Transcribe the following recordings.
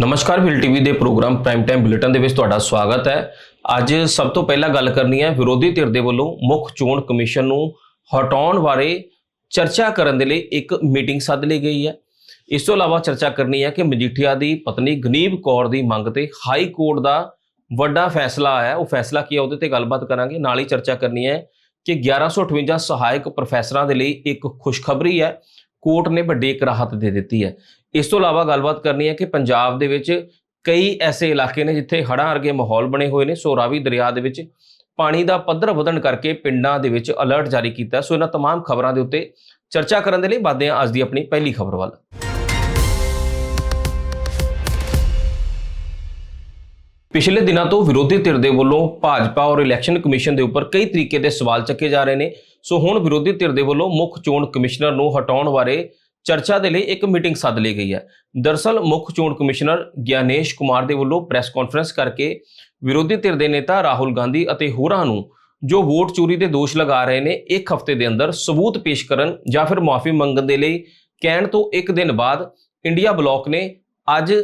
ਨਮਸਕਾਰ will TV ਦੇ programme prime time bulletin ਦੇ ਵਿੱਚ ਤੁਹਾਡਾ ਸਵਾਗਤ ਹੈ। ਅੱਜ ਸਭ ਤੋਂ ਪਹਿਲਾਂ ਗੱਲ ਕਰਨੀ ਹੈ ਵਿਰੋਧੀ ਧਿਰ ਦੇ ਵੱਲੋਂ ਮੁੱਖ ਚੋਣ ਕਮਿਸ਼ਨ ਨੂੰ ਹਟਾਉਣ ਬਾਰੇ ਚਰਚਾ ਕਰਨ ਦੇ ਲਈ ਇੱਕ ਮੀਟਿੰਗ ਸੱਦ ਲਈ ਗਈ ਹੈ। ਇਸ ਤੋਂ ਇਲਾਵਾ ਚਰਚਾ ਕਰਨੀ ਹੈ ਕਿ ਮਜੀਠੀਆ ਦੀ ਪਤਨੀ ਗਨੀਬ ਕੌਰ ਦੀ ਮੰਗ ਤੇ ਹਾਈ ਕੋਰਟ ਦਾ ਵੱਡਾ ਫੈਸਲਾ ਆਇਆ ਉਹ ਫੈਸਲਾ ਕੀ ਹੈ ਉਹਦੇ ਤੇ ਗੱਲਬਾਤ ਕਰਾਂਗੇ। ਨਾਲ ਹੀ ਚਰਚਾ ਕਰਨੀ ਹੈ ਕਿ 1158 ਸਹਾਇਕ ਪ੍ਰੋਫੈਸਰਾਂ ਦੇ ਲਈ ਇੱਕ ਖੁਸ਼ਖਬਰੀ ਹੈ। ਕੋਰਟ ਨੇ ਵੱਡੀ ਇੱਕ ਰਾਹਤ ਦੇ ਦਿੱਤੀ ਹੈ ਇਸ ਤੋਂ ਇਲਾਵਾ ਗੱਲਬਾਤ ਕਰਨੀ ਹੈ ਕਿ ਪੰਜਾਬ ਦੇ ਵਿੱਚ ਕਈ ਐਸੇ ਇਲਾਕੇ ਨੇ ਜਿੱਥੇ ਹੜ੍ਹਾਂ ਵਰਗੇ ਮਾਹੌਲ ਬਣੇ ਹੋਏ ਨੇ ਸੋ ਰਾਵੀ ਦਰਿਆ ਦੇ ਵਿੱਚ ਪਾਣੀ ਦਾ ਪੱਧਰ ਵਧਣ ਕਰਕੇ ਪਿੰਡਾਂ ਦੇ ਵਿੱਚ ਅਲਰਟ ਜਾਰੀ ਕੀਤਾ ਸੋ ਇਹਨਾਂ तमाम ਖਬਰਾਂ ਦੇ ਉੱਤੇ ਚਰਚਾ ਕਰਨ ਦੇ ਲਈ ਵਧਦੇ ਹਾਂ ਅੱਜ ਦੀ ਆਪਣੀ ਪਹਿਲੀ ਖਬਰ ਵੱਲ ਪਿਛਲੇ ਦਿਨਾਂ ਤੋਂ ਵਿਰੋਧੀ ਧਿਰ ਦੇ ਵੱਲੋਂ ਭਾਜਪਾ ਔਰ ਇਲੈਕਸ਼ਨ ਕਮਿਸ਼ਨ ਦੇ ਉੱਪਰ ਕਈ ਤਰੀਕੇ ਦੇ ਸਵਾਲ ਚੱਕੇ ਜਾ ਰਹੇ ਨੇ। ਸੋ ਹੁਣ ਵਿਰੋਧੀ ਧਿਰ ਦੇ ਵੱਲੋਂ ਮੁੱਖ ਚੋਣ ਕਮਿਸ਼ਨਰ ਨੂੰ ਹਟਾਉਣ ਬਾਰੇ ਚਰਚਾ ਦੇ ਲਈ ਇੱਕ ਮੀਟਿੰਗ ਸੱਦ ਲਈ ਗਈ ਹੈ। ਦਰਸਲ ਮੁੱਖ ਚੋਣ ਕਮਿਸ਼ਨਰ ਗਿਆਨੇਸ਼ ਕੁਮਾਰ ਦੇ ਵੱਲੋਂ ਪ੍ਰੈਸ ਕਾਨਫਰੰਸ ਕਰਕੇ ਵਿਰੋਧੀ ਧਿਰ ਦੇ ਨੇਤਾ ਰਾਹੁਲ ਗਾਂਧੀ ਅਤੇ ਹੋਰਾਂ ਨੂੰ ਜੋ ਵੋਟ ਚੋਰੀ ਦੇ ਦੋਸ਼ ਲਗਾ ਰਹੇ ਨੇ, ਇੱਕ ਹਫ਼ਤੇ ਦੇ ਅੰਦਰ ਸਬੂਤ ਪੇਸ਼ ਕਰਨ ਜਾਂ ਫਿਰ ਮਾਫੀ ਮੰਗਣ ਦੇ ਲਈ ਕਹਿਣ ਤੋਂ ਇੱਕ ਦਿਨ ਬਾਅਦ ਇੰਡੀਆ ਬਲਾਕ ਨੇ ਅੱਜ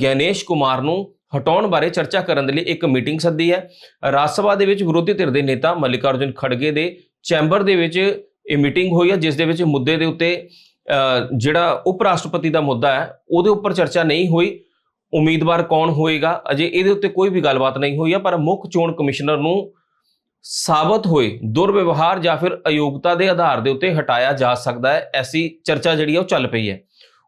ਗਿਆਨੇਸ਼ ਕੁਮਾਰ ਨੂੰ ਹਟਾਉਣ ਬਾਰੇ ਚਰਚਾ ਕਰਨ ਦੇ ਲਈ ਇੱਕ ਮੀਟਿੰਗ ਸੱਦੀ ਹੈ। ਰਾਜ ਸਭਾ ਦੇ ਵਿੱਚ ਵਿਰੋਧੀ ਧਿਰ ਦੇ ਨੇਤਾ ਮੱਲਿਕਾਰਜੁਨ ਖੜਗੇ ਦੇ ਚੈਂਬਰ ਦੇ ਵਿੱਚ ਇਹ ਮੀਟਿੰਗ ਹੋਈ ਹੈ, ਜਿਸ ਦੇ ਵਿੱਚ ਮੁੱਦੇ ਦੇ ਉੱਤੇ ਜਿਹੜਾ ਉਪ ਰਾਸ਼ਟਰਪਤੀ ਦਾ ਮੁੱਦਾ ਹੈ, ਉਹਦੇ ਉੱਪਰ ਚਰਚਾ ਨਹੀਂ ਹੋਈ। ਉਮੀਦਵਾਰ ਕੌਣ ਹੋਏਗਾ? ਅਜੇ ਇਹਦੇ ਉੱਤੇ ਕੋਈ ਵੀ ਗੱਲਬਾਤ ਨਹੀਂ ਹੋਈ ਹੈ, ਪਰ ਮੁੱਖ ਚੋਣ ਕਮਿਸ਼ਨਰ ਨੂੰ ਸਾਬਤ ਹੋਏ ਦੁਰਵਿਵਹਾਰ ਜਾਂ ਫਿਰ ਅਯੋਗਤਾ ਦੇ ਆਧਾਰ ਦੇ ਉੱਤੇ ਹਟਾਇਆ ਜਾ ਸਕਦਾ ਹੈ, ਐਸੀ ਚਰਚਾ ਜਿਹੜੀ ਹੈ ਉਹ ਚੱਲ ਪਈ ਹੈ।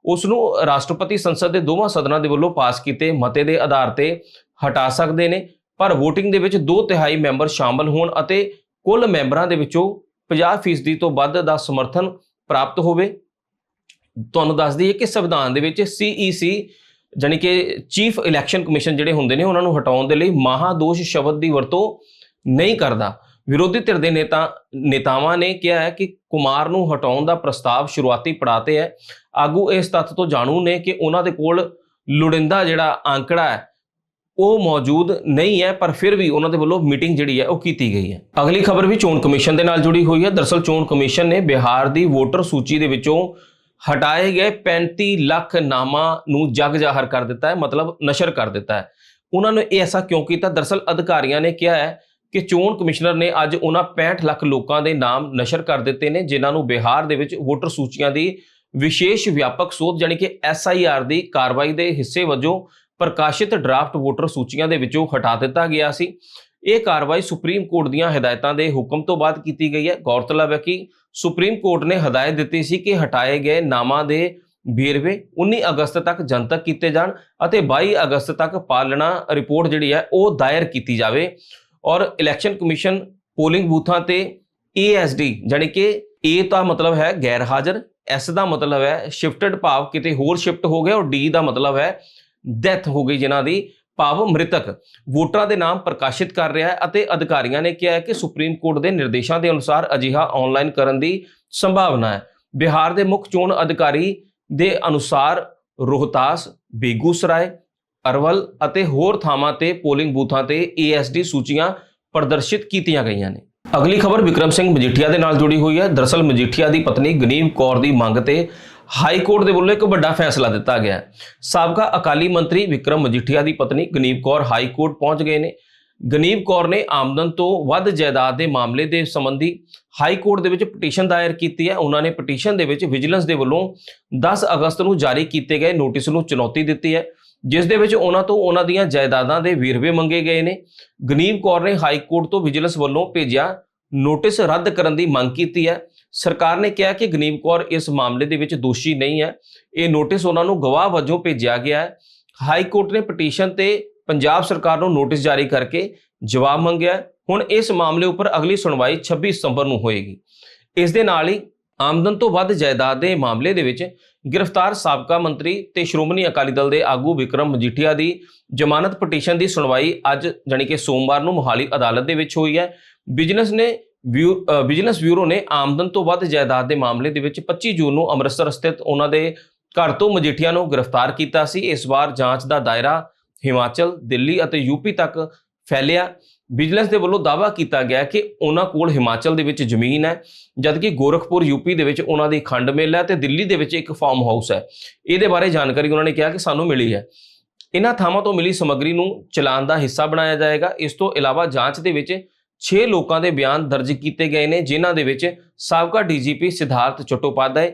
ਉਸ ਨੂੰ ਰਾਸ਼ਟਰਪਤੀ ਸੰਸਦ ਦੇ ਦੋਵਾਂ ਸਦਨਾਂ ਦੇ ਵੱਲੋਂ ਪਾਸ ਕੀਤੇ ਮਤੇ ਦੇ ਆਧਾਰ ਤੇ ਹਟਾ ਸਕਦੇ ਨੇ, ਪਰ VOTING ਦੇ ਵਿੱਚ 2 ਤਿਹਾਈ ਮੈਂਬਰ ਸ਼ਾਮਲ ਹੋਣ ਅਤੇ ਕੁੱਲ ਮੈਂਬਰਾਂ ਦੇ ਵਿੱਚੋਂ 50% ਤੋਂ ਵੱਧ ਦਾ ਸਮਰਥਨ ਪ੍ਰਾਪਤ ਹੋਵੇ। ਤੁਹਾਨੂੰ ਦੱਸ ਦਈਏ ਕਿ ਸੰਵਿਧਾਨ ਦੇ ਵਿੱਚ CEC ਜਾਣੀ ਕਿ ਚੀਫ ਇਲੈਕਸ਼ਨ ਕਮਿਸ਼ਨ ਜਿਹੜੇ ਹੁੰਦੇ ਨੇ, ਉਹਨਾਂ ਨੂੰ ਹਟਾਉਣ ਦੇ ਲਈ ਮਹਾਦੋਸ਼ ਸ਼ਬਦ ਦੀ ਵਰਤੋਂ ਨਹੀਂ ਕਰਦਾ। ਵਿਰੋਧੀ ਧਿਰ ਦੇ ਨੇਤਾ, ਨੇਤਾਵਾਂ ਨੇ ਕਿਹਾ ਹੈ ਕਿ ਕੁਮਾਰ ਨੂੰ ਹਟਾਉਣ ਦਾ ਪ੍ਰਸਤਾਵ ਸ਼ੁਰੂਆਤੀ ਪੜਾਅ ਤੇ ਹੈ। ਆਗੂ ਇਸ ਤੱਥ ਤੋਂ ਜਾਣੂ ਨੇ ਕਿ ਉਹਨਾਂ ਦੇ ਕੋਲ ਲੋੜਿੰਦਾ ਜਿਹੜਾ ਅੰਕੜਾ ਹੈ, ਉਹ ਮੌਜੂਦ ਨਹੀਂ ਹੈ, ਪਰ ਫਿਰ ਵੀ ਉਹਨਾਂ ਦੇ ਵੱਲੋਂ ਮੀਟਿੰਗ ਜਿਹੜੀ ਹੈ, ਉਹ ਕੀਤੀ ਗਈ ਹੈ। ਅਗਲੀ ਖਬਰ ਵੀ ਚੋਣ ਕਮਿਸ਼ਨ ਦੇ ਨਾਲ ਜੁੜੀ ਹੋਈ ਹੈ। ਦਰਸਲ ਚੋਣ ਕਮਿਸ਼ਨ ਨੇ ਬਿਹਾਰ ਦੀ ਵੋਟਰ ਸੂਚੀ ਦੇ ਵਿੱਚੋਂ ਹਟਾਏ ਗਏ 35 ਲੱਖ ਨਾਮਾਂ ਨੂੰ ਜਗ ਜ਼ਾਹਰ ਕਰ ਦਿੱਤਾ ਹੈ, ਮਤਲਬ ਨਸ਼ਰ ਕਰ ਦਿੱਤਾ ਹੈ। ਉਹਨਾਂ ਨੇ ਇਹ ਐਸਾ ਕਿਉਂ ਕੀਤਾ? ਦਰਸਲ ਅਧਿਕਾਰੀਆਂ ਨੇ ਕਿਹਾ ਹੈ ਕਿ ਚੋਣ ਕਮਿਸ਼ਨਰ ਨੇ ਅੱਜ ਉਹਨਾਂ 65 ਲੱਖ ਲੋਕਾਂ ਦੇ ਨਾਮ ਨਸ਼ਰ ਕਰ ਦਿੱਤੇ ਨੇ, ਜਿਨ੍ਹਾਂ ਨੂੰ ਬਿਹਾਰ ਦੇ ਵਿੱਚ ਵੋਟਰ ਸੂਚੀਆਂ ਦੀ ਵਿਸ਼ੇਸ਼ ਵਿਆਪਕ ਸੋਧ, ਜਾਣੀ ਕਿ ਐਸਆਈਆਰ ਦੀ ਕਾਰਵਾਈ ਦੇ ਹਿੱਸੇ ਵਜੋਂ ਪ੍ਰਕਾਸ਼ਿਤ ਡਰਾਫਟ ਵੋਟਰ ਸੂਚੀਆਂ ਦੇ ਵਿੱਚੋਂ ਹਟਾ ਦਿੱਤਾ ਗਿਆ ਸੀ। ਇਹ ਕਾਰਵਾਈ ਸੁਪਰੀਮ ਕੋਰਟ ਦੀਆਂ ਹਦਾਇਤਾਂ ਦੇ ਹੁਕਮ ਤੋਂ ਬਾਅਦ ਕੀਤੀ ਗਈ ਹੈ। ਗੌਰਤਲਬ ਹੈ ਕਿ ਸੁਪਰੀਮ ਕੋਰਟ ਨੇ ਹਦਾਇਤ ਦਿੱਤੀ ਸੀ ਕਿ ਹਟਾਏ ਗਏ ਨਾਮਾਂ ਦੇ ਵੇਰਵੇ 19 ਅਗਸਤ ਤੱਕ ਜਨਤਕ ਕੀਤੇ ਜਾਣ ਅਤੇ 22 ਅਗਸਤ ਤੱਕ ਪਾਲਣਾ ਰਿਪੋਰਟ ਜਿਹੜੀ ਹੈ ਉਹ ਦਾਇਰ ਕੀਤੀ ਜਾਵੇ। ਔਰ ਇਲੈਕਸ਼ਨ ਕਮਿਸ਼ਨ ਪੋਲਿੰਗ ਬੂਥਾਂ ਤੇ ਏਐਸਡੀ ਜਾਣੀ ਕਿ ਏ ਦਾ ਮਤਲਬ ਹੈ ਗੈਰ ਹਾਜ਼ਰ ਐਸ ਦਾ ਮਤਲਬ ਹੈ ਸ਼ਿਫਟਡ ਭਾਵ ਕਿਤੇ ਹੋਰ ਸ਼ਿਫਟ ਹੋ ਗਿਆ ਔਰ ਡੀ ਦਾ ਮਤਲਬ ਹੈ ਡੈਥ ਹੋ ਗਈ ਜਿਨ੍ਹਾਂ ਦੀ, ਭਾਵ ਮ੍ਰਿਤਕ। ਵੋਟਰਾਂ ਦੇ ਨਾਮ ਪ੍ਰਕਾਸ਼ਿਤ ਕਰ ਰਿਹਾ ਹੈ ਅਤੇ ਅਧਿਕਾਰੀਆਂ ਨੇ ਕਿਹਾ ਹੈ ਕਿ ਸੁਪਰੀਮ ਕੋਰਟ ਦੇ ਨਿਰਦੇਸ਼ਾਂ ਦੇ ਅਨੁਸਾਰ ਅਜਿਹਾ ਆਨਲਾਈਨ ਕਰਨ ਦੀ ਸੰਭਾਵਨਾ ਹੈ। ਬਿਹਾਰ ਦੇ ਮੁੱਖ ਚੋਣ ਅਧਿਕਾਰੀ ਦੇ ਅਨੁਸਾਰ ਰੋਹਤਾਸ ਬੇਗੂਸਰਾਏ ਅਰਵਲ ਅਤੇ ਹੋਰ ਥਾਵਾਂ ਤੇ ਪੋਲਿੰਗ ਬੂਥਾਂ ਤੇ ਏਐਸਡੀ ਸੂਚੀਆਂ ਪ੍ਰਦਰਸ਼ਿਤ ਕੀਤੀਆਂ ਗਈਆਂ ਨੇ। ਅਗਲੀ ਖਬਰ ਵਿਕਰਮ ਸਿੰਘ ਮਜੀਠੀਆ ਦੇ ਨਾਲ ਜੁੜੀ ਹੋਈ ਹੈ। ਦਰਸਲ ਮਜੀਠੀਆ ਦੀ ਪਤਨੀ ਗਨੀਮ ਕੌਰ ਦੀ ਮੰਗ ਤੇ ਹਾਈ ਕੋਰਟ ਦੇ ਵੱਲੋਂ ਇੱਕ ਵੱਡਾ ਫੈਸਲਾ ਦਿੱਤਾ ਗਿਆ ਹੈ। ਸਾਬਕਾ ਅਕਾਲੀ ਮੰਤਰੀ ਵਿਕਰਮ ਮਜੀਠੀਆ ਦੀ ਪਤਨੀ ਗਨੀਮ ਕੌਰ ਹਾਈ ਕੋਰਟ ਪਹੁੰਚ ਗਏ ਨੇ। ਗਨੀਮ ਕੌਰ ਨੇ ਆਮਦਨ ਤੋਂ ਵੱਧ ਜਾਇਦਾਦ ਦੇ ਮਾਮਲੇ ਦੇ ਸੰਬੰਧੀ ਹਾਈ ਕੋਰਟ ਦੇ ਵਿੱਚ ਪਟੀਸ਼ਨ ਦਾਇਰ ਕੀਤੀ ਹੈ। ਉਹਨਾਂ ਨੇ ਪਟੀਸ਼ਨ ਦੇ ਵਿੱਚ ਵਿਜੀਲੈਂਸ ਦੇ ਵੱਲੋਂ 10 ਅਗਸਤ ਨੂੰ ਜਾਰੀ ਕੀਤੇ ਗਏ ਨੋਟਿਸ ਨੂੰ ਚੁਣੌਤੀ ਦਿੱਤੀ ਹੈ। ਜਿਸ ਦੇ ਵਿੱਚ ਉਹਨਾਂ ਤੋਂ ਉਹਨਾਂ ਦੀਆਂ ਜਾਇਦਾਦਾਂ ਦੇ ਵੇਰਵੇ ਮੰਗੇ ਗਏ ਨੇ। ਗਨੀਮ ਕੌਰ ਨੇ ਹਾਈ ਕੋਰਟ ਤੋਂ ਵਿਜੀਲੈਂਸ ਵੱਲੋਂ ਭੇਜਿਆ ਨੋਟਿਸ ਰੱਦ ਕਰਨ ਦੀ ਮੰਗ ਕੀਤੀ ਹੈ। ਸਰਕਾਰ ਨੇ ਕਿਹਾ ਕਿ ਗਨੀਮ ਕੌਰ ਇਸ ਮਾਮਲੇ ਦੇ ਵਿੱਚ ਦੋਸ਼ੀ ਨਹੀਂ ਹੈ। ਇਹ ਨੋਟਿਸ ਉਹਨਾਂ ਨੂੰ ਗਵਾਹ ਵਜੋਂ ਭੇਜਿਆ ਗਿਆ ਹੈ। ਹਾਈ ਕੋਰਟ ਨੇ ਪਟੀਸ਼ਨ ਤੇ ਪੰਜਾਬ ਸਰਕਾਰ ਨੂੰ ਨੋਟਿਸ ਜਾਰੀ ਕਰਕੇ ਜਵਾਬ ਮੰਗਿਆ ਹੁਣ ਇਸ ਮਾਮਲੇ ਉੱਪਰ ਅਗਲੀ ਸੁਣਵਾਈ 26 ਸਤੰਬਰ ਨੂੰ ਹੋਏਗੀ। ਇਸ ਦੇ ਨਾਲ ਹੀ ਆਮਦਨ ਤੋਂ ਵੱਧ ਜਾਇਦਾਦ ਦੇ ਮਾਮਲੇ ਦੇ ਵਿੱਚ ਗ੍ਰਿਫਤਾਰ ਸਾਬਕਾ ਮੰਤਰੀ ਤੇ ਸ਼੍ਰੋਮਣੀ ਅਕਾਲੀ ਦਲ ਦੇ ਆਗੂ ਵਿਕਰਮ ਮਜੀਠੀਆ ਦੀ ਜ਼ਮਾਨਤ ਪਟੀਸ਼ਨ ਦੀ ਸੁਣਵਾਈ ਅੱਜ ਜਾਣੀ ਕਿ ਸੋਮਵਾਰ ਨੂੰ ਮੁਹਾਲੀ ਅਦਾਲਤ ਦੇ ਵਿੱਚ ਹੋਈ ਹੈ। ਬਿਜ਼ਨਸ ਨੇ ਵਿਊ ਵਿਜੀਲੈਂਸ ਬਿਊਰੋ ਨੇ ਆਮਦਨ ਤੋਂ ਵੱਧ ਜਾਇਦਾਦ ਦੇ ਮਾਮਲੇ ਦੇ ਵਿੱਚ 25 ਜੂਨ ਨੂੰ ਅੰਮ੍ਰਿਤਸਰ ਸਥਿਤ ਉਹਨਾਂ ਦੇ ਘਰ ਤੋਂ ਮਜੀਠੀਆ ਨੂੰ ਗ੍ਰਿਫਤਾਰ ਕੀਤਾ ਸੀ। ਇਸ ਵਾਰ ਜਾਂਚ ਦਾ ਦਾਇਰਾ ਹਿਮਾਚਲ, ਦਿੱਲੀ ਅਤੇ ਯੂਪੀ ਤੱਕ ਫੈਲਿਆ। ਵਿਜੀਲੈਂਸ ਦੇ ਵੱਲੋਂ ਦਾਅਵਾ ਕੀਤਾ ਗਿਆ ਕਿ ਉਹਨਾਂ ਕੋਲ ਹਿਮਾਚਲ ਦੇ ਵਿੱਚ ਜ਼ਮੀਨ ਹੈ, ਜਦਕਿ ਗੋਰਖਪੁਰ ਯੂਪੀ ਦੇ ਵਿੱਚ ਉਹਨਾਂ ਦੀ ਖੰਡ ਮਿਲ ਹੈ ਤੇ ਦਿੱਲੀ ਦੇ ਵਿੱਚ ਇੱਕ ਫਾਰਮ ਹਾਊਸ ਹੈ। ਇਹਦੇ ਬਾਰੇ ਜਾਣਕਾਰੀ ਉਹਨਾਂ ਨੇ ਕਿਹਾ ਕਿ ਸਾਨੂੰ ਮਿਲੀ ਹੈ। ਇਹਨਾਂ ਥਾਵਾਂ ਤੋਂ ਮਿਲੀ ਸਮੱਗਰੀ ਨੂੰ ਚਲਾਨ ਦਾ ਹਿੱਸਾ ਬਣਾਇਆ ਜਾਏਗਾ। ਇਸ ਤੋਂ ਇਲਾਵਾ ਜਾਂਚ ਦੇ ਵਿੱਚ 6 ਲੋਕਾਂ ਦੇ ਬਿਆਨ ਦਰਜ ਕੀਤੇ ਗਏ ਨੇ, ਜਿਨ੍ਹਾਂ ਦੇ ਵਿੱਚ ਸਾਬਕਾ ਡੀਜੀਪੀ ਸਿਧਾਰਥ ਚਟੋਪਾਧਿਆਏ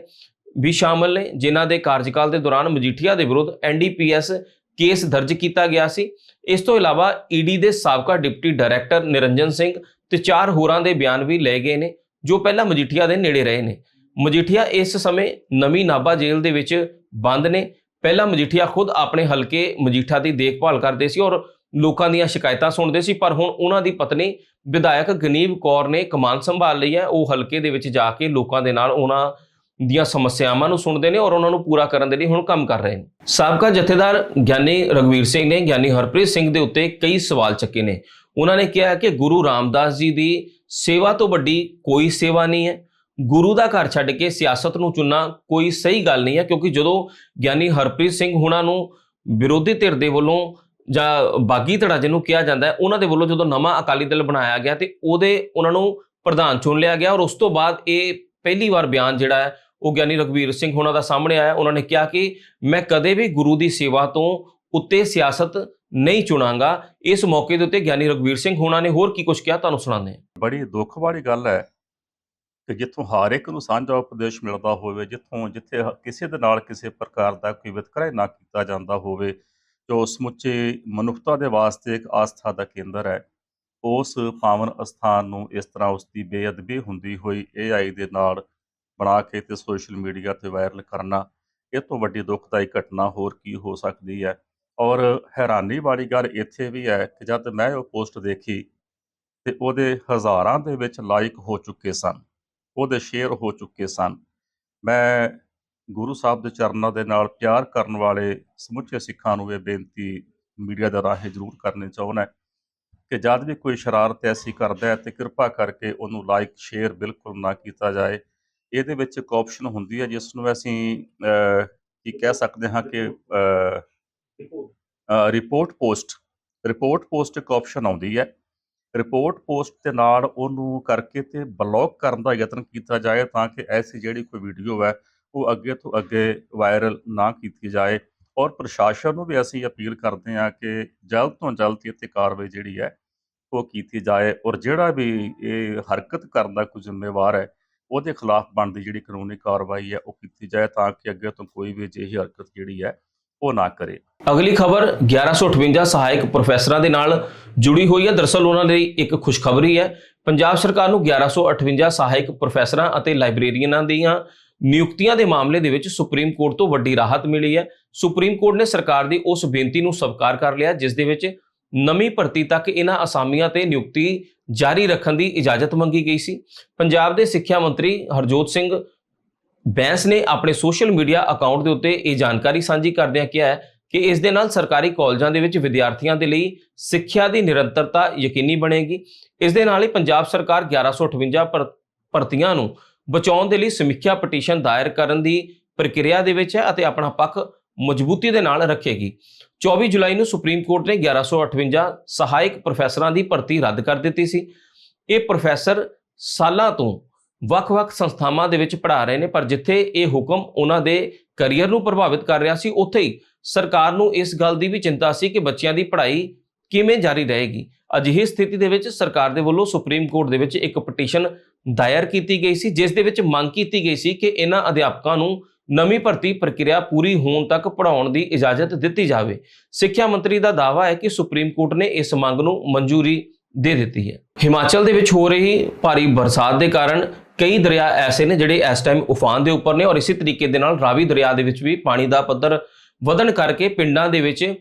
ਵੀ ਸ਼ਾਮਲ ਨੇ। ਜਿਨ੍ਹਾਂ ਦੇ ਕਾਰਜਕਾਲ ਦੇ ਦੌਰਾਨ ਮਜੀਠੀਆ ਦੇ ਵਿਰੁੱਧ ਐਨਡੀਪੀਐਸ ਕੇਸ ਦਰਜ ਕੀਤਾ ਗਿਆ ਸੀ। ਇਸ ਤੋਂ ਇਲਾਵਾ ਈਡੀ ਦੇ ਸਾਬਕਾ ਡਿਪਟੀ ਡਾਇਰੈਕਟਰ ਨਿਰੰਜਨ ਸਿੰਘ ਤੇ ਚਾਰ ਹੋਰਾਂ ਦੇ ਬਿਆਨ ਵੀ ਲਏ ਗਏ ਨੇ, ਜੋ ਪਹਿਲਾਂ ਮਜੀਠੀਆ ਦੇ ਨੇੜੇ ਰਹੇ ਨੇ। ਮਜੀਠੀਆ ਇਸ ਸਮੇਂ ਨਵੀਂ ਨਾਭਾ ਜੇਲ੍ਹ ਦੇ ਵਿੱਚ ਬੰਦ ਨੇ। ਪਹਿਲਾਂ ਮਜੀਠੀਆ ਖੁਦ ਆਪਣੇ ਹਲਕੇ ਮਜੀਠਾ ਦੀ ਦੇਖਭਾਲ ਕਰਦੇ ਸੀ ਔਰ ਲੋਕਾਂ ਦੀਆਂ ਸ਼ਿਕਾਇਤਾਂ ਸੁਣਦੇ ਸੀ, ਪਰ ਹੁਣ ਉਹਨਾਂ ਦੀ ਪਤਨੀ ਵਿਧਾਇਕ ਗਨੀਵ ਕੌਰ ਨੇ ਕਮਾਨ ਸੰਭਾਲ ਲਈ ਹੈ। ਉਹ ਹਲਕੇ ਦੇ ਵਿੱਚ ਜਾ ਕੇ ਲੋਕਾਂ ਦੇ ਨਾਲ ਉਹਨਾਂ ਦੀਆਂ ਸਮੱਸਿਆਵਾਂ ਨੂੰ ਸੁਣਦੇ ਨੇ ਔਰ ਉਹਨਾਂ ਨੂੰ ਪੂਰਾ ਕਰਨ ਦੇ ਲਈ ਹੁਣ ਕੰਮ ਕਰ ਰਹੇ ਨੇ। ਸਾਬਕਾ ਜਥੇਦਾਰ ਗਿਆਨੀ ਰਗਵੀਰ ਸਿੰਘ ਨੇ, ਗਿਆਨੀ ਹਰਪ੍ਰੀਤ ਸਿੰਘ ਦੇ ਉੱਤੇ ਕਈ ਸਵਾਲ ਚੱਕੇ ਨੇ। ਉਹਨਾਂ ਨੇ ਕਿਹਾ ਕਿ ਗੁਰੂ ਰਾਮਦਾਸ ਜੀ ਦੀ ਸੇਵਾ ਤੋਂ ਵੱਡੀ ਕੋਈ ਸੇਵਾ ਨਹੀਂ ਹੈ। ਗੁਰੂ ਦਾ ਘਰ ਛੱਡ ਕੇ ਸਿਆਸਤ ਨੂੰ ਚੁਣਨਾ ਕੋਈ ਸਹੀ ਗੱਲ ਨਹੀਂ ਹੈ, ਕਿਉਂਕਿ ਜਦੋਂ ਗਿਆਨੀ ਹਰਪ੍ਰੀਤ ਸਿੰਘ ਹੁਣਾਂ ਨੂੰ ਵਿਰੋਧੀ ਧਿਰ ਦੇ ਵੱਲੋਂ ਜਾਂ ਬਾਗੀ ਧੜਾ ਜਿਹਨੂੰ ਕਿਹਾ ਜਾਂਦਾ ਹੈ, ਉਹਨਾਂ ਦੇ ਵੱਲੋਂ ਜਦੋਂ ਨਵਾਂ ਅਕਾਲੀ ਦਲ ਬਣਾਇਆ ਗਿਆ ਤੇ ਉਹਦੇ, ਉਹਨਾਂ ਨੂੰ ਪ੍ਰਧਾਨ ਚੁਣ ਲਿਆ ਗਿਆ ਔਰ ਉਸ ਤੋਂ ਬਾਅਦ ਇਹ ਪਹਿਲੀ ਵਾਰ ਬਿਆਨ ਜਿਹੜਾ ਹੈ ਉਹ ਗਿਆਨੀ ਰਗਵੀਰ ਸਿੰਘ ਹੁਣਾਂ ਦਾ ਸਾਹਮਣੇ ਆਇਆ। ਉਹਨਾਂ ਨੇ ਕਿਹਾ ਕਿ ਮੈਂ ਕਦੇ ਵੀ ਗੁਰੂ ਦੀ ਸੇਵਾ ਤੋਂ ਉੱਤੇ ਸਿਆਸਤ ਨਹੀਂ ਚੁਣਾਂਗਾ। ਇਸ ਮੌਕੇ ਦੇ ਉੱਤੇ ਗਿਆਨੀ ਰਗਵੀਰ ਸਿੰਘ ਹੁਣਾਂ ਨੇ ਹੋਰ ਕੀ ਕੁਝ ਕਿਹਾ, ਤੁਹਾਨੂੰ ਸੁਣਾਉਂਦੇ ਹਾਂ। ਬੜੀ ਦੁੱਖ ਵਾਲੀ ਗੱਲ ਹੈ ਕਿ ਜਿੱਥੋਂ ਹਰ ਇੱਕ ਨੂੰ ਸਾਂਝਾ ਉਪਦੇਸ਼ ਮਿਲਦਾ ਹੋਵੇ, ਜਿੱਥੋਂ ਜਿੱਥੇ ਕਿਸੇ ਦੇ ਨਾਲ ਕਿਸੇ ਪ੍ਰਕਾਰ ਦਾ ਕੋਈ ਵਿਤਕਰਾ ਨਾ ਕੀਤਾ ਜਾਂਦਾ ਹੋਵੇ, ਜੋ ਸਮੁੱਚੇ ਮਨੁੱਖਤਾ ਦੇ ਵਾਸਤੇ ਇੱਕ ਆਸਥਾ ਦਾ ਕੇਂਦਰ ਹੈ, ਉਸ ਪਾਵਨ ਅਸਥਾਨ ਨੂੰ ਇਸ ਤਰ੍ਹਾਂ ਉਸ ਦੀ ਬੇਅਦਬੀ ਹੁੰਦੀ ਹੋਈ AI ਦੇ ਨਾਲ ਬਣਾ ਕੇ ਤੇ ਸੋਸ਼ਲ ਮੀਡੀਆ ਤੇ ਵਾਇਰਲ ਕਰਨਾ, ਇਹ ਤੋਂ ਵੱਡੀ ਦੁਖਦਾਈ ਘਟਨਾ ਹੋਰ ਕੀ ਹੋ ਸਕਦੀ ਹੈ? ਔਰ ਹੈਰਾਨੀ ਵਾਲੀ ਗੱਲ ਇੱਥੇ ਵੀ ਹੈ ਕਿ ਜਦ ਮੈਂ ਉਹ ਪੋਸਟ ਦੇਖੀ ਤੇ ਉਹਦੇ ਹਜ਼ਾਰਾਂ ਦੇ ਵਿੱਚ ਲਾਈਕ ਹੋ ਚੁੱਕੇ ਸਨ, ਉਹਦੇ ਸ਼ੇਅਰ ਹੋ ਚੁੱਕੇ ਸਨ, ਮੈਂ ਗੁਰੂ ਸਾਹਿਬ ਦੇ ਚਰਨਾਂ ਦੇ ਨਾਲ ਪਿਆਰ ਕਰਨ ਵਾਲੇ ਸਮੁੱਚੇ ਸਿੱਖਾਂ ਨੂੰ ਇਹ ਬੇਨਤੀ ਮੀਡੀਆ ਦੇ ਰਾਹੀਂ ਜ਼ਰੂਰ ਕਰਨੀ ਚਾਹੁੰਦਾ ਕਿ ਜਦ ਵੀ ਕੋਈ ਸ਼ਰਾਰਤ ਐਸੀ ਕਰਦਾ ਹੈ ਤੇ ਕਿਰਪਾ ਕਰਕੇ ਉਹਨੂੰ ਲਾਈਕ ਸ਼ੇਅਰ ਬਿਲਕੁਲ ਨਾ ਕੀਤਾ ਜਾਏ। ਇਹਦੇ ਵਿੱਚ ਇੱਕ ਆਪਸ਼ਨ ਹੁੰਦੀ ਹੈ, ਜਿਸ ਨੂੰ ਅਸੀਂ ਕੀ ਕਹਿ ਸਕਦੇ ਹਾਂ ਕਿ ਰਿਪੋਰਟ ਪੋਸਟ ਰਿਪੋਰਟ ਪੋਸਟ ਇੱਕ ਆਪਸ਼ਨ ਆਉਂਦੀ ਹੈ। ਰਿਪੋਰਟ ਪੋਸਟ ਦੇ ਨਾਲ ਉਹਨੂੰ ਕਰਕੇ ਤੇ ਬਲੌਕ ਕਰਨ ਦਾ ਯਤਨ ਕੀਤਾ ਜਾਏ ਤਾਂ ਕਿ ਐਸੀ ਜਿਹੜੀ ਕੋਈ ਵੀਡੀਓ ਹੈ, ਉਹ ਅੱਗੇ ਤੋਂ ਅੱਗੇ ਵਾਇਰਲ ਨਾ ਕੀਤੀ ਜਾਏ। ਔਰ ਪ੍ਰਸ਼ਾਸਨ ਨੂੰ ਵੀ ਅਸੀਂ ਅਪੀਲ ਕਰਦੇ ਹਾਂ ਕਿ ਜਲਦ ਤੋਂ ਜਲਦ ਇਹ ਤੇ ਕਾਰਵਾਈ ਜਿਹੜੀ ਹੈ, ਉਹ ਕੀਤੀ ਜਾਏ। ਔਰ ਜਿਹੜਾ ਵੀ ਇਹ ਹਰਕਤ ਕਰਨ ਦਾ ਕੋਈ ਜ਼ਿੰਮੇਵਾਰ ਹੈ ਉਹਦੇ ਖਿਲਾਫ ਬਣਦੀ ਜਿਹੜੀ ਕਾਨੂੰਨੀ ਕਾਰਵਾਈ ਹੈ, ਉਹ ਕੀਤੀ ਜਾਏ ਤਾਂ ਕਿ ਅੱਗੇ ਤੋਂ ਕੋਈ ਵੀ ਅਜਿਹੀ ਹਰਕਤ ਜਿਹੜੀ ਹੈ, ਉਹ ਨਾ ਕਰੇ। ਅਗਲੀ ਖਬਰ 1158 ਸਹਾਇਕ ਪ੍ਰੋਫੈਸਰਾਂ ਦੇ ਨਾਲ ਜੁੜੀ ਹੋਈ ਹੈ। ਦਰਅਸਲ ਉਹਨਾਂ ਲਈ ਇੱਕ ਖੁਸ਼ਖਬਰੀ ਹੈ। ਪੰਜਾਬ ਸਰਕਾਰ ਨੂੰ 1158 ਸਹਾਇਕ ਪ੍ਰੋਫੈਸਰਾਂ ਅਤੇ ਲਾਇਬ੍ਰੇਰੀਅਨਾਂ ਦੀਆਂ ਨਿਯੁਕਤੀਆਂ ਦੇ ਮਾਮਲੇ ਦੇ ਵਿੱਚ ਸੁਪਰੀਮ ਕੋਰਟ ਤੋਂ ਵੱਡੀ ਰਾਹਤ ਮਿਲੀ ਹੈ। ਸੁਪਰੀਮ ਕੋਰਟ ਨੇ ਸਰਕਾਰ ਦੀ ਉਸ ਬੇਨਤੀ ਨੂੰ ਸਵੀਕਾਰ ਕਰ ਲਿਆ, ਜਿਸ ਦੇ ਵਿੱਚ ਨਵੀਂ ਭਰਤੀ ਤੱਕ ਇਹਨਾਂ ਅਸਾਮੀਆਂ ਤੇ ਨਿਯੁਕਤੀ ਜਾਰੀ ਰੱਖਣ ਦੀ ਇਜਾਜ਼ਤ ਮੰਗੀ ਗਈ ਸੀ। ਪੰਜਾਬ ਦੇ ਸਿੱਖਿਆ ਮੰਤਰੀ ਹਰਜੋਤ ਸਿੰਘ ਬੈਂਸ ਨੇ ਆਪਣੇ ਸੋਸ਼ਲ ਮੀਡੀਆ ਅਕਾਊਂਟ ਦੇ ਉੱਤੇ ਇਹ ਜਾਣਕਾਰੀ ਸਾਂਝੀ ਕਰਦਿਆਂ ਕਿਹਾ ਹੈ ਕਿ ਇਸ ਦੇ ਨਾਲ ਸਰਕਾਰੀ ਕਾਲਜਾਂ ਦੇ ਵਿੱਚ ਵਿਦਿਆਰਥੀਆਂ ਦੇ ਲਈ ਸਿੱਖਿਆ ਦੀ ਨਿਰੰਤਰਤਾ ਯਕੀਨੀ ਬਣੇਗੀ। ਇਸ ਦੇ ਨਾਲ ਹੀ ਪੰਜਾਬ ਸਰਕਾਰ 1158 ਭਰ- ਭਰਤੀਆਂ ਨੂੰ ਬਚਾਉਣ ਦੇ ਲਈ ਸਮੀਖਿਆ ਪਟੀਸ਼ਨ ਦਾਇਰ ਕਰਨ ਦੀ ਪ੍ਰਕਿਰਿਆ ਦੇ ਵਿੱਚ ਹੈ ਅਤੇ ਆਪਣਾ ਪੱਖ ਮਜ਼ਬੂਤੀ ਦੇ ਨਾਲ ਰੱਖੇਗੀ। 24 ਜੁਲਾਈ ਨੂੰ ਸੁਪਰੀਮ ਕੋਰਟ ਨੇ 1158 ਸਹਾਇਕ ਪ੍ਰੋਫੈਸਰਾਂ ਦੀ ਭਰਤੀ ਰੱਦ ਕਰ ਦਿੱਤੀ ਸੀ। ਇਹ ਪ੍ਰੋਫੈਸਰ ਸਾਲਾਂ ਤੋਂ ਵੱਖ-ਵੱਖ ਸੰਸਥਾਵਾਂ ਦੇ ਵਿੱਚ ਪੜ੍ਹਾ ਰਹੇ ਨੇ, ਪਰ ਜਿੱਥੇ ਇਹ ਹੁਕਮ ਉਹਨਾਂ ਦੇ ਕੈਰੀਅਰ ਨੂੰ ਪ੍ਰਭਾਵਿਤ ਕਰ ਰਿਹਾ ਸੀ, ਉੱਥੇ ਹੀ ਸਰਕਾਰ ਨੂੰ ਇਸ ਗੱਲ ਦੀ ਵੀ ਚਿੰਤਾ ਸੀ ਕਿ ਬੱਚਿਆਂ ਦੀ ਪੜ੍ਹਾਈ ਕਿਵੇਂ ਜਾਰੀ ਰਹੇਗੀ। ਅਜਿਹੀ ਸਥਿਤੀ ਦੇ ਵਿੱਚ ਸਰਕਾਰ ਦੇ ਵੱਲੋਂ ਸੁਪਰੀਮ ਕੋਰਟ ਦੇ ਵਿੱਚ ਇੱਕ ਪਟੀਸ਼ਨ ਦਾਇਰ ਕੀਤੀ ਗਈ ਸੀ, ਜਿਸ ਦੇ ਵਿੱਚ ਮੰਗ ਕੀਤੀ ਗਈ ਸੀ ਕਿ ਇਹਨਾਂ ਅਧਿਆਪਕਾਂ ਨੂੰ ਨਵੀਂ ਭਰਤੀ ਪ੍ਰਕਿਰਿਆ ਪੂਰੀ ਹੋਣ ਤੱਕ ਪੜ੍ਹਾਉਣ ਦੀ ਇਜਾਜ਼ਤ ਦਿੱਤੀ ਜਾਵੇ। ਸਿੱਖਿਆ ਮੰਤਰੀ ਦਾ ਦਾਅਵਾ ਹੈ ਕਿ ਸੁਪਰੀਮ ਕੋਰਟ ਨੇ ਇਸ ਮੰਗ ਨੂੰ ਮਨਜ਼ੂਰੀ ਦੇ ਦਿੱਤੀ ਹੈ। ਹਿਮਾਚਲ ਦੇ ਵਿੱਚ ਹੋ ਰਹੀ ਭਾਰੀ ਬਰਸਾਤ ਦੇ ਕਾਰਨ ਕਈ ਦਰਿਆ ਐਸੇ ਨੇ ਜਿਹੜੇ ਇਸ ਟਾਈਮ ਉਫਾਨ ਦੇ ਉੱਪਰ ਨੇ ਔਰ ਇਸੇ ਤਰੀਕੇ ਦੇ ਨਾਲ ਰਾਵੀ ਦਰਿਆ ਦੇ ਵਿੱਚ ਵੀ ਪਾਣੀ ਦਾ ਪੱਧਰ ਵਧਣ ਕਰਕੇ ਪਿੰਡਾਂ ਦੇ ਵਿੱਚ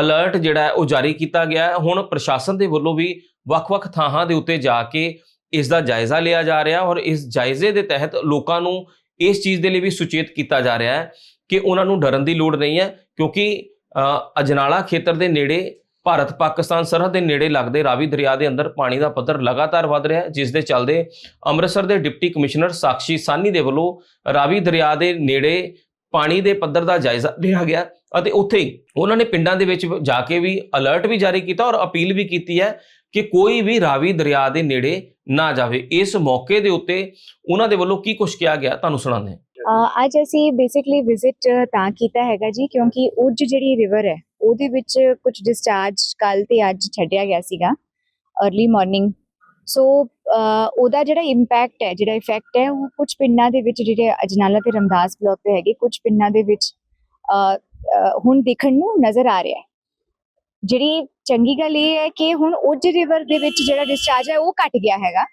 ਅਲਰਟ ਜਿਹੜਾ ਹੈ ਉਹ ਜਾਰੀ ਕੀਤਾ ਗਿਆ ਹੈ। ਹੁਣ ਪ੍ਰਸ਼ਾਸਨ ਦੇ ਵੱਲੋਂ ਵੀ ਵੱਖ-ਵੱਖ ਥਾਵਾਂ ਦੇ ਉੱਤੇ ਜਾ ਕੇ ਇਸ ਦਾ ਜਾਇਜ਼ਾ ਲਿਆ ਜਾ ਰਿਹਾ ਔਰ ਇਸ ਜਾਇਜ਼ੇ ਦੇ ਤਹਿਤ ਲੋਕਾਂ ਨੂੰ ਇਸ ਚੀਜ਼ ਦੇ ਲਈ ਵੀ ਸੁਚੇਤ ਕੀਤਾ ਜਾ ਰਿਹਾ ਹੈ ਕਿ ਉਹਨਾਂ ਨੂੰ ਡਰਨ ਦੀ ਲੋੜ ਨਹੀਂ ਹੈ, ਕਿਉਂਕਿ ਅਜਨਾਲਾ ਖੇਤਰ ਦੇ ਨੇੜੇ, ਭਾਰਤ, ਪਾਕਿਸਤਾਨ ਸਰਹੱਦ ਦੇ ਨੇੜੇ ਲੱਗਦੇ ਰਾਵੀ ਦਰਿਆ ਦੇ ਅੰਦਰ ਪਾਣੀ ਦਾ ਪੱਧਰ ਲਗਾਤਾਰ ਵਧ ਰਿਹਾ ਹੈ, ਜਿਸ ਦੇ ਚੱਲਦੇ ਅੰਮ੍ਰਿਤਸਰ ਦੇ ਡਿਪਟੀ ਕਮਿਸ਼ਨਰ ਸਾਕਸ਼ੀ ਸਾਨੀ ਦੇ ਵੱਲੋਂ ਰਾਵੀ ਦਰਿਆ ਦੇ ਨੇੜੇ ਪਾਣੀ ਦੇ ਪੱਧਰ ਦਾ ਜਾਇਜ਼ਾ ਲਿਆ ਗਿਆ ਅਤੇ ਉੱਥੇ ਹੀ ਉਹਨਾਂ ਨੇ ਪਿੰਡਾਂ ਦੇ ਵਿੱਚ ਜਾ ਕੇ ਵੀ ਅਲਰਟ ਵੀ ਜਾਰੀ ਕੀਤਾ ਔਰ ਅਪੀਲ ਵੀ ਕੀਤੀ ਹੈ ਕਿ ਕੋਈ ਵੀ ਰਾਵੀ ਦਰਿਆ ਦੇ ਨੇੜੇ ਨਾ ਜਾਵੇ। ਇਸ ਮੌਕੇ ਦੇ ਉੱਤੇ ਉਹਨਾਂ ਦੇ ਵੱਲੋਂ ਕੀ ਕੁਝ ਕਿਹਾ ਗਿਆ ਤੁਹਾਨੂੰ ਸੁਣਾਉਂਦੇ ਅੱਜ ਅਸੀਂ ਬੇਸਿਕਲੀ ਵਿਜ਼ਿਟ ਤਾਂ ਕੀਤਾ ਹੈਗਾ ਜੀ ਕਿਉਂਕਿ ਉਜ ਜਿਹੜੀ ਰਿਵਰ ਹੈ ਉਹਦੇ ਵਿੱਚ ਕੁਝ ਡਿਸਚਾਰਜ ਕੱਲ ਤੇ ਅੱਜ ਛੱਡਿਆ ਗਿਆ ਸੀਗਾ अर्ਲੀ ਮਾਰਨਿੰਗ ਸੋ ਉਹਦਾ ਜਿਹੜਾ ਇੰਪੈਕਟ ਹੈ ਜਿਹੜਾ ਇਫੈਕਟ ਹੈ ਉਹ ਕੁਝ ਪਿੰਡਾਂ ਦੇ ਵਿੱਚ ਜਿਹੜੇ ਅਜਨਾਲਾ ਤੇ ਰਮਦਾਸ ਬਲਾਕ ਤੇ ਹੈਗੇ ਕੁਝ ਪਿੰਡਾਂ ਦੇ ਵਿੱਚ ਅ, ਹੁਣ ਦੇਖਣ ਨੂੰ ਨਜ਼ਰ ਆ ਰਿਹਾ ਹੈ। ਜਿਹੜੀ ਚੰਗੀ ਗੱਲ ਇਹ ਹੈ ਕਿ ਹੁਣ ਉਜ ਰਿਵਰ ਦੇ ਵਿੱਚ ਜਿਹੜਾ ਡਿਸਚਾਰਜ ਹੈ ਉਹ ਘਟ ਗਿਆ ਹੈਗਾ।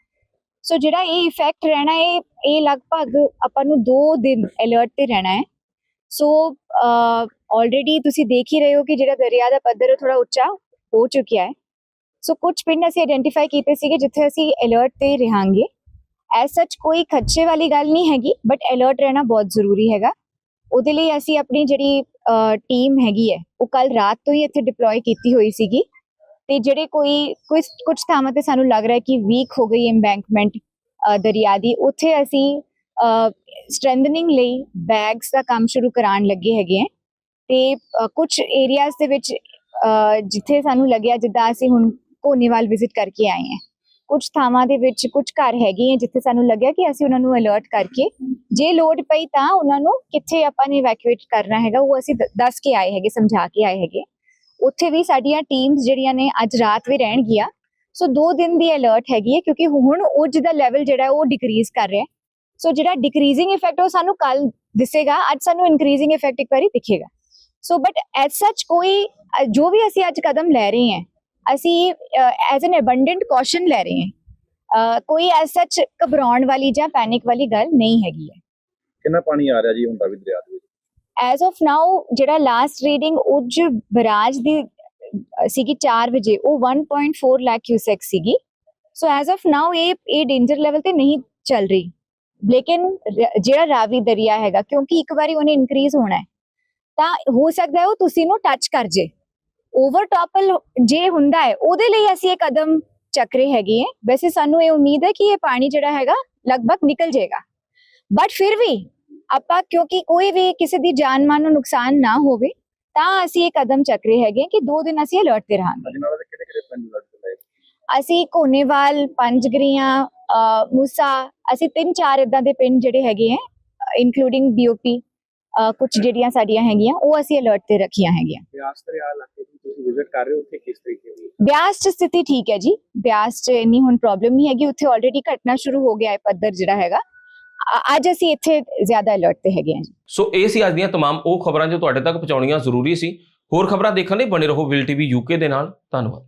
ਸੋ ਜਿਹੜਾ ਇਹ ਇਫੈਕਟ ਰਹਿਣਾ ਹੈ, ਇਹ ਲਗਭਗ ਆਪਾਂ ਨੂੰ 2 ਦਿਨ ਅਲਰਟ ਤੇ ਰਹਿਣਾ ਹੈ। ਸੋ ਆਲਰੇਡੀ ਤੁਸੀਂ ਦੇਖ ਹੀ ਰਹੇ ਹੋ ਕਿ ਜਿਹੜਾ ਦਰਿਆ ਦਾ ਪੱਧਰ ਥੋੜਾ ਉੱਚਾ ਹੋ ਚੁੱਕਿਆ ਹੈ। ਸੋ ਕੁਝ ਪਿੰਡ ਅਸੀਂ ਆਇਡੈਂਟੀਫਾਈ ਕੀਤੇ ਸੀਗੇ ਜਿੱਥੇ ਅਸੀਂ ਅਲਰਟ ਤੇ ਰਹਾਂਗੇ। ਐਸ ਸੱਚ ਕੋਈ ਖੱਚੇ ਵਾਲੀ ਗੱਲ ਨਹੀਂ ਹੈਗੀ ਬਟ ਅਲਰਟ ਰਹਿਣਾ ਬਹੁਤ ਜ਼ਰੂਰੀ ਹੈਗਾ। ਉਹਦੇ ਲਈ ਅਸੀਂ ਆਪਣੀ ਜਿਹੜੀ ਟੀਮ ਹੈਗੀ ਹੈ, ਉਹ ਕੱਲ ਰਾਤ ਤੋਂ ਹੀ ਇੱਥੇ ਡਿਪਲੋਏ ਕੀਤੀ ਹੋਈ ਸੀਗੀ। ਤੇ ਜਿਹੜੇ ਕੋਈ ਕੁਝ ਕੁਝ ਥਾਵਾਂ ਤੇ ਸਾਨੂੰ ਲੱਗ ਰਿਹਾ ਕਿ ਵੀਕ ਹੋ ਗਈ ਐਮਬੈਂਕਮੈਂਟ ਦਰਿਆ ਦੀ, ਉੱਥੇ ਅਸੀਂ ਸਟਰੈਂਥਨਿੰਗ ਲਈ ਬੈਗਸ ਦਾ ਕੰਮ ਸ਼ੁਰੂ ਕਰਾਉਣ ਲੱਗੇ ਹੈਗੇ ਹੈ। ਤੇ ਕੁਝ ਏਰੀਆਜ਼ ਦੇ ਵਿੱਚ ਜਿੱਥੇ ਸਾਨੂੰ ਲੱਗਿਆ ਜਿੱਦਾਂ ਅਸੀਂ ਹੁਣ ਕੋਨੀਵਾਲ ਵਿਜ਼ਿਟ ਕਰਕੇ ਆਏ ਹਾਂ। ਕੁਝ ਥਾਵਾਂ ਦੇ ਵਿੱਚ ਕੁਝ ਘਰ ਹੈਗੇ ਹੈ ਜਿੱਥੇ ਸਾਨੂੰ ਲੱਗਿਆ ਕਿ ਅਸੀਂ ਉਹਨਾਂ ਨੂੰ ਅਲਰਟ ਕਰਕੇ ਜੇ ਲੋਡ ਪਈ ਤਾਂ ਉਹਨਾਂ ਨੂੰ ਕਿੱਥੇ ਆਪਾਂ ਨੇ ਇਵੈਕੂਏਟ ਕਰਨਾ ਹੈਗਾ, ਉਹ ਅਸੀਂ ਦੱਸ ਕੇ ਆਏ ਹੈਗੇ, ਸਮਝਾ ਕੇ ਆਏ ਹੈਗੇ। ਉੱਥੇ ਵੀ ਸਾਡੀਆਂ ਟੀਮਸ ਜਿਹੜੀਆਂ ਨੇ ਅੱਜ ਰਾਤ ਵੀ ਰਹਿਣਗੀਆਂ। ਸੋ 2 ਦਿਨ ਦੀ ਅਲਰਟ ਹੈਗੀ ਹੈ ਕਿਉਂਕਿ ਹੁਣ ਉਹ ਜਿਹਦਾ ਲੈਵਲ ਜਿਹੜਾ ਉਹ ਡਿਕਰੀਜ਼ ਕਰ ਰਿਹਾ। ਸੋ ਜਿਹੜਾ ਡਿਕਰੀਜ਼ਿੰਗ ਇਫੈਕਟ ਉਹ ਸਾਨੂੰ ਕੱਲ ਦਿਸੇਗਾ, ਅੱਜ ਸਾਨੂੰ ਇਨਕਰੀਜ਼ਿੰਗ ਇਫੈਕਟ ਇੱਕ ਵਾਰੀ ਦਿਖੇਗਾ। ਸੋ ਬਟ ਐਸ ਸੱਚ ਕੋਈ ਜੋ ਵੀ ਅਸੀਂ ਅੱਜ ਕਦਮ ਲੈ ਰਹੇ ਹਾਂ ਅਸੀਂ ਐਜ਼ ਐਨ ਅਬੰਡੈਂਟ ਕੌਸ਼ਨ ਲੈ ਰਹੇ ਹਾਂ। ਕੋਈ ਐਸ ਸੱਚ ਘਬਰਾਉਣ ਵਾਲੀ ਜਾਂ ਪੈਨਿਕ ਵਾਲੀ ਗੱਲ ਨਹੀਂ ਹੈਗੀ ਹੈ। ਕਿੰਨਾ ਪਾਣੀ ਆ ਰਿਹਾ ਜੀ ਹੁੰਦਾ ਵੀ ਦਰਿਆ ਦੇ ਵਿੱਚ? ਐਜ਼ ਆਫ ਨਾਓ ਜਿਹੜਾ ਲਾਸਟ ਰੀਡਿੰਗ ਉਜ ਬਰਾਜ ਦੀ ਸੀਗੀ 4 ਵਜੇ ਉਹ 1.4 ਲੱਖ ਕਿਊਸੈਕ ਸੀਗੀ। ਸੋ ਐਜ਼ ਆਫ ਨਾਓ ਇਹ ਇਹ ਡੇਂਜਰ ਲੈਵਲ ਤੇ ਨਹੀਂ ਚੱਲ ਰਹੀ। ਲੇਕਿਨ ਜਿਹੜਾ ਰਾਵੀ ਦਰਿਆ ਹੈਗਾ ਕਿਉਂਕਿ ਇੱਕ ਵਾਰੀ ਉਹਨੇ ਇਨਕਰੀਜ਼ ਹੋਣਾ ਹੈ ਤਾਂ ਹੋ ਸਕਦਾ ਹੈ ਉਹ ਤੁਸੀਂ ਨੂੰ ਟੱਚ ਕਰ ਜੇ। ਓਵਰ ਟਾਪਲ ਜੇ ਹੁੰਦਾ ਹੈ ਉਹਦੇ ਲਈ ਅਸੀਂ ਇਹ ਕਦਮ ਚੱਕ ਰਹੇ ਹੈਗੇ ਹੈ। ਵੈਸੇ ਸਾਨੂੰ ਇਹ ਉਮੀਦ ਹੈ ਕਿ ਇਹ ਪਾਣੀ ਜਿਹੜਾ ਹੈਗਾ ਲਗਭਗ ਨਿਕਲ ਜਾਏਗਾ। ਬਟ ਫਿਰ ਵੀ ਆਪਾਂ ਕਿਉਂਕਿ ਕੋਈ ਵੀ ਕਿਸੇ ਦੀ ਜਾਨ ਮਾਲ ਨੂੰ ਨੁਕਸਾਨ ਨਾ ਹੋਵੇ ਤਾਂ ਅਸੀਂ ਇਹ ਕਦਮ ਚੱਕ ਰਹੇ ਹੈਗੇ ਕਿ ਦੋ ਦਿਨ ਅਸੀਂ ਅਲਰਟ ਤੇ ਰਹਾਂਗੇ। ਅਸੀਂ ਕੋਨੇਵਾਲ ਪੰਜਗਰੀਆਂ ਮੂਸਾ ਅਸੀਂ ਤਿੰਨ ਚਾਰ ਇਦਾਂ ਦੇ ਪਿੰਡ ਜਿਹੜੇ ਹੈਗੇ ਹੈ ਇਨਕਲੂਡਿੰਗ ਬੀਓਪੀ ਕੁਝ ਜਿਹੜੀਆਂ ਸਾਡੀਆਂ ਹੈਗੀਆਂ ਉਹ ਅਸੀਂ ਅਲਰਟ ਤੇ ਰੱਖੀਆਂ ਹੈਗੀਆਂ ਬਿਆਸ ਦਰਿਆ ਇਲਾਕੇ ਦੀ ਤੁਸੀਂ ਵਿਜ਼ਿਟ ਕਰ ਰਹੇ ਹੋ ਉੱਥੇ ਕਿਸ ਤਰੀਕੇ ਦੀ ਬਿਆਸ ਚ ਸਥਿਤੀ ਠੀਕ ਹੈ ਜੀ ਬਿਆਸ ਚ ਇੰਨੀ ਹੁਣ ਪ੍ਰੋਬਲਮ ਨਹੀਂ ਹੈਗੀ ਉੱਥੇ ਆਲਰੇਡੀ ਘਟਨਾ ਸ਼ੁਰੂ ਹੋ ਗਿਆ ਹੈ ਪੱਧਰ ਜਿਹੜਾ ਹੈਗਾ ਅ- ਅੱਜ ਅਸੀਂ ਇੱਥੇ ਜ਼ਿਆਦਾ ਅਲਰਟ ਤੇ ਹੈਗੇ ਹਾਂ ਜੀ ਸੋ ਇਹ ਸੀ ਅੱਜ ਦੀਆਂ तमाम ਉਹ ਖਬਰਾਂ ਜੋ ਤੁਹਾਡੇ ਤੱਕ ਪਹੁੰਚਾਉਣੀਆਂ ਜ਼ਰੂਰੀ ਸੀ ਹੋਰ ਖਬਰਾਂ ਦੇਖਣ ਲਈ ਬਣੇ ਰਹੋ ਵਿਲ ਟੀਵੀ ਯੂਕੇ ਦੇ ਨਾਲ ਧੰਨਵਾਦ